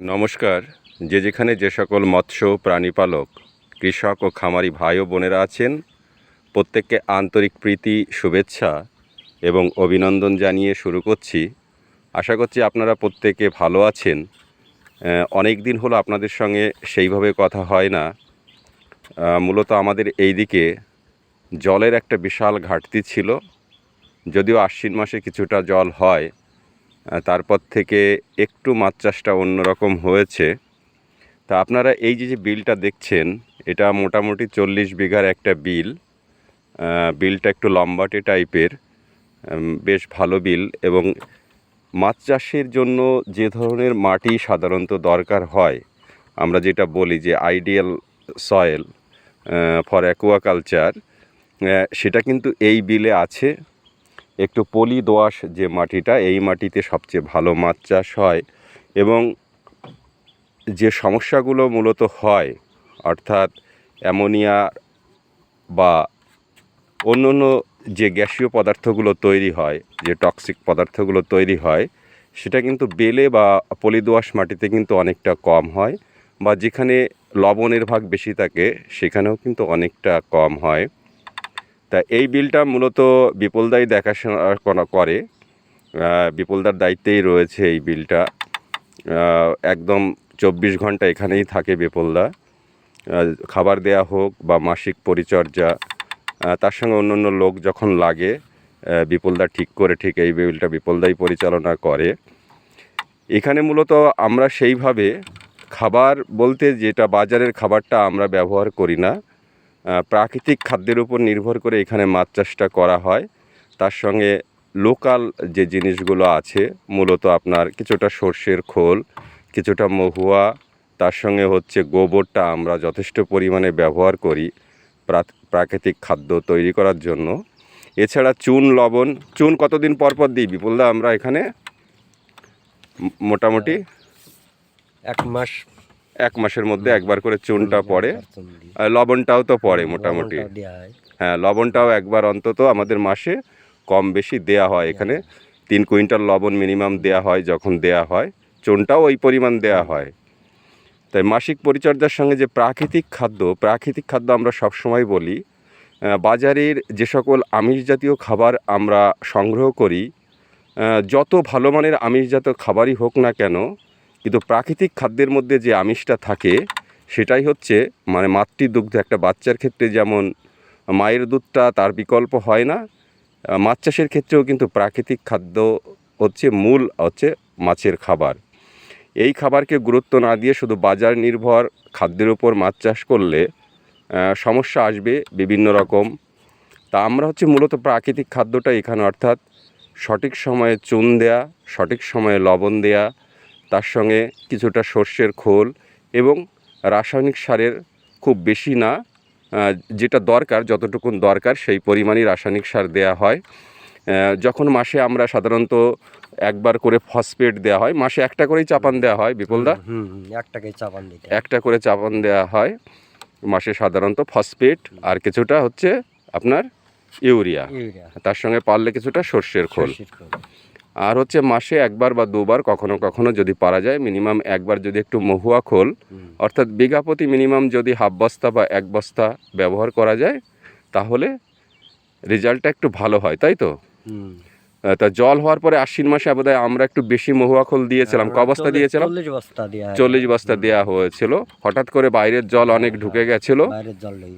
নমস্কার। যে যেখানে যে সকল মৎস্য, প্রাণীপালক, কৃষক ও খামারি ভাই ও বোনেরা আছেন, প্রত্যেককে আন্তরিক প্রীতি, শুভেচ্ছা এবং অভিনন্দন জানিয়ে শুরু করছি। আশা করছি আপনারা প্রত্যেকে ভালো আছেন। অনেক দিন হলো আপনাদের সঙ্গে সেইভাবে কথা হয় না। মূলত আমাদের এই দিকে জলের একটা বিশাল ঘাটতি ছিল। যদিও আশ্বিন মাসে কিছুটা জল হয় তারপর থেকে একটু মাছ চাষটা অন্যরকম হয়েছে। তা আপনারা এই যে যে বিলটা দেখছেন, এটা মোটামুটি চল্লিশ বিঘার একটা বিল। বিলটা একটু লম্বাটে টাইপের। বেশ ভালো বিল এবং মাছ চাষের জন্য যে ধরনের মাটি সাধারণত দরকার হয়, আমরা যেটা বলি যে আইডিয়াল সয়েল ফর অ্যাকুয়াকালচার সেটা কিন্তু এই বিলে আছে। একটু পলি দোআঁশ যে মাটিটা, এই মাটিতে সবচেয়ে ভালো মাছ চাষ হয় এবং যে সমস্যাগুলো মূলত হয়, অর্থাৎ অ্যামোনিয়া বা অন্য অন্য যে গ্যাসীয় পদার্থগুলো তৈরি হয়, যে টক্সিক পদার্থগুলো তৈরি হয়, সেটা কিন্তু বেলে বা পলিদোআঁশ মাটিতে কিন্তু অনেকটা কম হয় বা যেখানে লবণের ভাগ বেশি থাকে, সেখানেও কিন্তু অনেকটা কম হয়। তা এই বিলটা মূলত বিপুলদাই দেখাশোনা করে বিপুলদার দায়িত্বেই রয়েছে এই বিলটা। একদম চব্বিশ ঘণ্টা এখানেই থাকে বিপুলদা। খাবার দেয়া হোক বা মাসিক পরিচর্যা তার সঙ্গে অন্য অন্য লোক যখন লাগে বিপুলদা ঠিক করে ঠিক এই বিলটা বিপুলদাই পরিচালনা করে। এখানে মূলত আমরা সেইভাবে খাবার বলতে যেটা বাজারের খাবারটা আমরা ব্যবহার করি না প্রাকৃতিক খাদ্যের উপর নির্ভর করে এখানে মাছ চাষটা করা হয়। তার সঙ্গে লোকাল যে জিনিসগুলো আছে, মূলত আপনার কিছুটা সর্ষের খোল, কিছুটা মহুয়া, তার সঙ্গে হচ্ছে গোবরটা আমরা যথেষ্ট পরিমাণে ব্যবহার করি প্রাকৃতিক খাদ্য তৈরি করার জন্য। এছাড়া চুন, লবণ, চুন কতদিন পর পর দিই? বিপুলদা, আমরা এখানে মোটামুটি এক মাস এক মাসের মধ্যে একবার করে চুনটা পড়ে। লবণটাও তো পড়ে মোটামুটি। হয়। হ্যাঁ লবণটাও একবার অন্তত আমাদের মাসে কম বেশি দেয়া হয় এখানে। তিন কুইন্টাল লবণ মিনিমাম দেয়া হয় যখন দেয়া হয়। চুনটাও ওই পরিমাণ দেয়া হয়। তাই মাসিক পরিচর্যার সঙ্গে যে প্রাকৃতিক খাদ্য প্রাকৃতিক খাদ্য আমরা সবসময় বলি বাজারের যে সকল আমিষ জাতীয় খাবার আমরা সংগ্রহ করি যত ভালো মানের আমিষজাত খাবারই হোক না কেন কিন্তু প্রাকৃতিক খাদ্যের মধ্যে যে আমিষটা থাকে, সেটাই হচ্ছে মানে মাতৃদুগ্ধ। একটা বাচ্চার ক্ষেত্রে যেমন মায়ের দুধটা তার বিকল্প হয় না মাছ চাষের ক্ষেত্রেও কিন্তু প্রাকৃতিক খাদ্য হচ্ছে মূল হচ্ছে মাছের খাবার। এই খাবারকে গুরুত্ব না দিয়ে শুধু বাজার নির্ভর খাদ্যের উপর মাছ চাষ করলে সমস্যা আসবে বিভিন্ন রকম। তা আমরা হচ্ছে মূলত প্রাকৃতিক খাদ্যটা এখানে অর্থাৎ সঠিক সময়ে চুন দেয়া, সঠিক সময়ে লবণ দেয়া তার সঙ্গে কিছুটা সর্ষের খোল এবং রাসায়নিক সারের খুব বেশি না যেটা দরকার যতটুকুন দরকার সেই পরিমাণই রাসায়নিক সার দেয়া হয়। যখন মাসে আমরা সাধারণত একবার করে ফসফেট দেওয়া হয় মাসে একটা করেই চাপান দেওয়া হয় বিপুলদা একটাকে চাপান দিতে একটা করে চাপান দেওয়া হয় মাসে সাধারণত ফসফেট আর কিছুটা হচ্ছে আপনার ইউরিয়া। ইউরিয়া। তার সঙ্গে পারলে কিছুটা সর্ষের খোল। আর হচ্ছে মাসে একবার বা দুবার কখনো কখনো যদি পারা যায় মিনিমাম একবার যদি একটু মহুয়া খোল অর্থাৎ বিঘা প্রতি মিনিমাম যদি হাফ বস্তা বা এক বস্তা ব্যবহার করা যায় তাহলে রেজাল্টটা একটু ভালো হয় তাই তো? তা জল হওয়ার পরে আশ্বিন মাসে বোধহয় আমরা একটু বেশি মহুয়া খোল দিয়েছিলাম ক বস্তা দিয়েছিলাম? চল্লিশ বস্তা দেওয়া হয়। হয়েছিল হঠাৎ করে বাইরের জল অনেক ঢুকে গেছিল।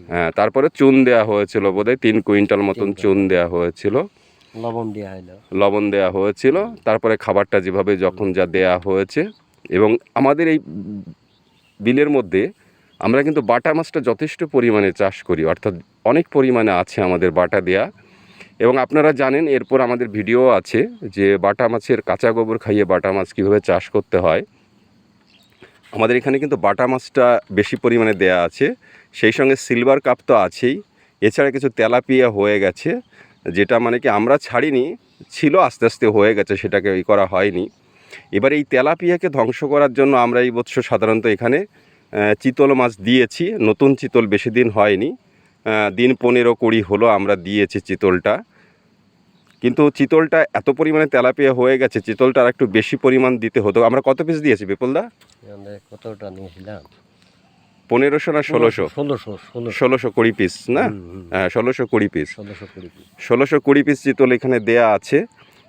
হ্যাঁ তারপরে চুন দেওয়া হয়েছিল বোধহয় তিন কুইন্টাল মতন চুন দেওয়া হয়েছিল। লবণ দেওয়া লবণ দেওয়া হয়েছিল। তারপরে খাবারটা যেভাবে যখন যা দেয়া হয়েছে, এবং আমাদের এই বিলের মধ্যে আমরা কিন্তু বাটা মাছটা যথেষ্ট পরিমাণে চাষ করি, অর্থাৎ অনেক পরিমাণে আছে আমাদের বাটা দেয়া। এবং আপনারা জানেন, এরপর আমাদের ভিডিও আছে যে বাটা মাছের কাঁচা গোবর খাইয়ে বাটা মাছ কীভাবে চাষ করতে হয়। আমাদের এখানে কিন্তু বাটা মাছটা বেশি পরিমাণে দেয়া আছে। সেই সঙ্গে সিলভার কাপ তো আছেই। এছাড়া কিছু তেলাপিয়া হয়ে গেছে। যেটা মানে কি আমরা ছাড়িনি, ছিল আস্তে আস্তে হয়ে গেছে, সেটাকে ই করা হয়নি। এবার এই তেলাপিয়াকে ধ্বংস করার জন্য আমরা এই বৎসর সাধারণত এখানে চিতল মাছ দিয়েছি, নতুন চিতল বেশি দিন হয়নি। দিন পনেরো কুড়ি হলো আমরা দিয়েছি চিতলটা। কিন্তু চিতলটা এত পরিমাণে তেলাপিয়া হয়ে গেছে চিতলটা আর একটু বেশি পরিমাণ দিতে হতো। আমরা কত পিস দিয়েছি বিপুলদা? কতটা নিয়েছিলাম? পনেরোশো না ষোলোশো? ষোলোশো কুড়ি পিস না। হ্যাঁ ষোলোশো কুড়ি পিস ষোলোশো কুড়ি পিস চিতল এখানে দেয়া আছে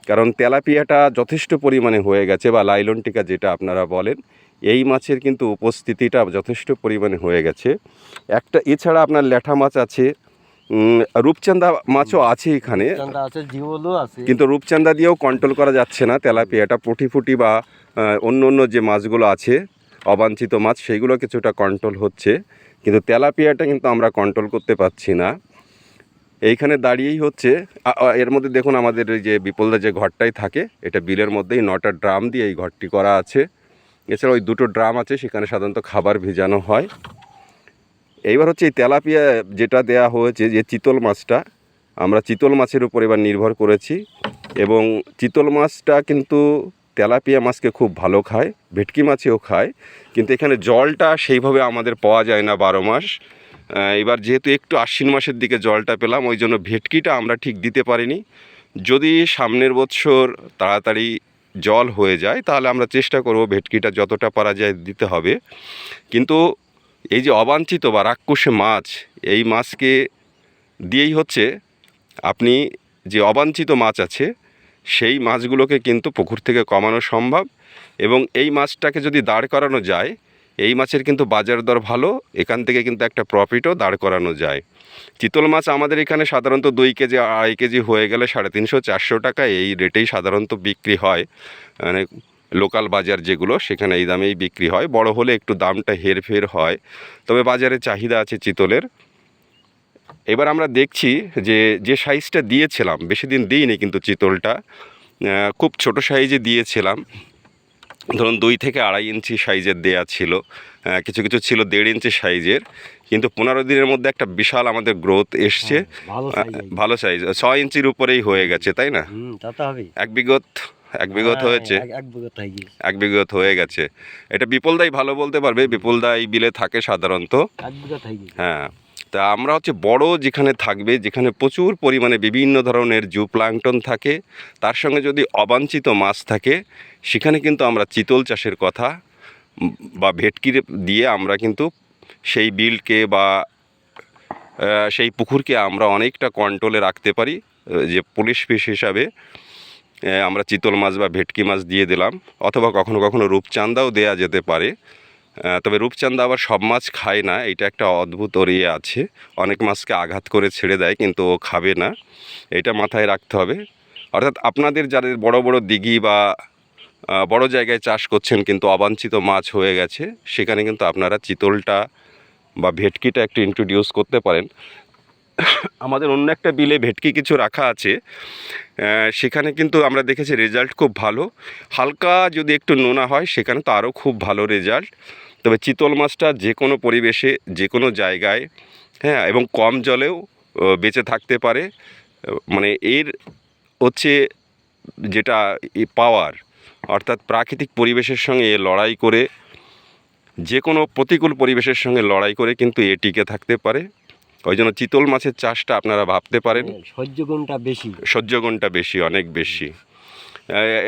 কারণ তেলাপিয়াটা যথেষ্ট পরিমাণে হয়ে গেছে বা লাইলনটিকা যেটা আপনারা বলেন এই মাছের কিন্তু উপস্থিতিটা যথেষ্ট পরিমাণে হয়ে গেছে। একটা এছাড়া আপনার ল্যাঠা মাছ আছে উম, রূপচাঁদা মাছও আছে এখানে। কিন্তু রূপচাঁদা দিয়েও কন্ট্রোল করা যাচ্ছে না তেলাপিয়াটা পুঁটি ফুটি বা অন্য অন্য যে মাছগুলো আছে অবাঞ্ছিত মাছ, সেইগুলো কিছুটা কন্ট্রোল হচ্ছে। কিন্তু তেলাপিয়াটা কিন্তু আমরা কন্ট্রোল করতে পারছি না। এইখানে দাঁড়িয়েই হচ্ছে এর মধ্যে দেখুন আমাদের যে বিপলদা যে ঘরটাই থাকে, এটা বিলের মধ্যেই নটা ড্রাম দিয়ে এই ঘরটি করা আছে। এছাড়া ওই দুটো ড্রাম আছে, সেখানে সাধারণত খাবার ভিজানো হয়। এইবার হচ্ছে এই তেলাপিয়া যেটা দেয়া হয়েছে, যে চিতল মাছটা, আমরা চিতল মাছের উপর এবার নির্ভর করেছি। এবং চিতল মাছটা কিন্তু তেলাপিয়া মাছকে খুব ভালো খায়, ভেটকি মাছেও খায়, কিন্তু এখানে জলটা সেইভাবে আমাদের পাওয়া যায় না বারো মাস। এবার যেহেতু একটু আশ্বিন মাসের দিকে জলটা পেলাম, ওই জন্য ভেটকিটা আমরা ঠিক দিতে পারিনি। যদি সামনের বছর তাড়াতাড়ি জল হয়ে যায়, তাহলে আমরা চেষ্টা করব ভেটকিটা যতটা পারা যায় দিতে হবে। কিন্তু এই যে অবাঞ্ছিত বা রাক্ষসে মাছ, এই মাছকে দিয়েই হচ্ছে, আপনি যে অবাঞ্ছিত মাছ আছে সেই মাছগুলোকে কিন্তু পুকুর থেকে কমানো সম্ভব এবং এই মাছটাকে যদি দাঁড় করানো যায়, এই মাছের কিন্তু বাজার দর ভালো, এখান থেকে কিন্তু একটা প্রফিটও দাঁড় করানো যায়। চিতল মাছ আমাদের এখানে সাধারণত দুই কেজি, আড়াই কেজি হয়ে গেলে সাড়ে তিনশো, চারশো টাকা এই রেটেই সাধারণত বিক্রি হয়। মানে লোকাল বাজার যেগুলো, সেখানে এই দামেই বিক্রি হয়। বড় হলে একটু দামটা হেরফের হয়। তবে বাজারে চাহিদা আছে চিতলের। এবার আমরা দেখছি যে যে সাইজটা দিয়েছিলাম বেশি দিন দিইনি কিন্তু চিতলটা খুব ছোট সাইজে দিয়েছিলাম। ধরুন দুই থেকে আড়াই ইঞ্চি সাইজের দেয়া ছিল কিছু কিছু ছিল দেড় ইঞ্চি সাইজের কিন্তু পনেরো দিনের মধ্যে একটা বিশাল আমাদের গ্রোথ এসছে। ভালো সাইজ ভালো সাইজ ছয় ইঞ্চির উপরেই হয়ে গেছে তাই না? এক বিগত এক বিগত হ্যাঁ, হয়েছে। এক- বিগত হয়ে হয়ে গেছে। এটা বিপুলদাই ভালো বলতে পারবে বিপুলদা এই বিলে থাকে সাধারণত। হয়ে হ্যাঁ। তা আমরা হচ্ছে বড় যেখানে থাকবে, যেখানে প্রচুর পরিমাণে বিভিন্ন ধরনের জু প্লাঙ্কটন থাকে, তার সঙ্গে যদি অবাঞ্ছিত মাছ থাকে, সেখানে কিন্তু আমরা চিতল চাষের কথা, বা ভেটকি দিয়ে আমরা কিন্তু সেই বিলকে বা সেই পুকুরকে আমরা অনেকটা কন্ট্রোলে রাখতে পারি, যে পুলিশ ফিস হিসাবে আমরা চিতল মাছ বা ভেটকি মাছ দিয়ে দিলাম, অথবা কখনো কখনো রূপচাঁদাও দেয়া যেতে পারে। তবে রূপচাঁদা আবার সব মাছ খায় না, এটা একটা অদ্ভুত ওর ইয়ে আছে। অনেক মাছকে আঘাত করে ছেড়ে দেয়, কিন্তু ও খাবে না। এটা মাথায় রাখতে হবে। অর্থাৎ আপনাদের যাদের বড় বড় দিঘি বা বড় জায়গায় চাষ করছেন কিন্তু অবাঞ্ছিত মাছ হয়ে গেছে, সেখানে কিন্তু আপনারা চিতলটা বা ভেটকিটা একটু ইন্ট্রোডিউস করতে পারেন। আমাদের অন্য একটা বিলে ভেটকি কিছু রাখা আছে সেখানে কিন্তু আমরা দেখেছি রেজাল্ট খুব ভালো। হালকা যদি একটু নোনা হয়, সেখানে তো আরও খুব ভালো রেজাল্ট তবে চিতল মাছটা যে কোনো পরিবেশে, যে কোনো জায়গায় হ্যাঁ এবং কম জলেও বেঁচে থাকতে পারে। মানে এর হচ্ছে যেটা পাওয়ার অর্থাৎ প্রাকৃতিক পরিবেশের সঙ্গে এ লড়াই করে, যে কোনো প্রতিকূল পরিবেশের সঙ্গে লড়াই করে কিন্তু এ টিকে থাকতে পারে। ওই জন্য চিতল মাছের চাষটা আপনারা ভাবতে পারেন। সহ্যগুণটা বেশি। সহ্যগুণটা বেশি অনেক বেশি।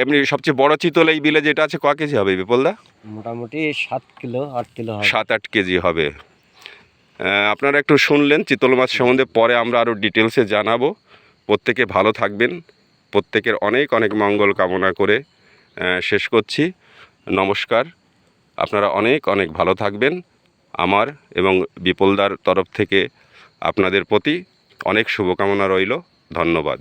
এমনি সবচেয়ে বড় চিতল এই বিলে যেটা আছে ক কেজি হবে বিপলদা? মোটামুটি সাত কিলো আট কিলো সাত আট কেজি হবে। আপনারা একটু শুনলেন চিতল মাছ সম্বন্ধে পরে আমরা আরও ডিটেলসে জানাব। প্রত্যেকে ভালো থাকবেন। প্রত্যেকের অনেক অনেক মঙ্গল কামনা করে শেষ করছি। নমস্কার। আপনারা অনেক অনেক ভালো থাকবেন। আমার এবং বিপলদার তরফ থেকে আপনাদের প্রতি অনেক শুভকামনা রইল। ধন্যবাদ।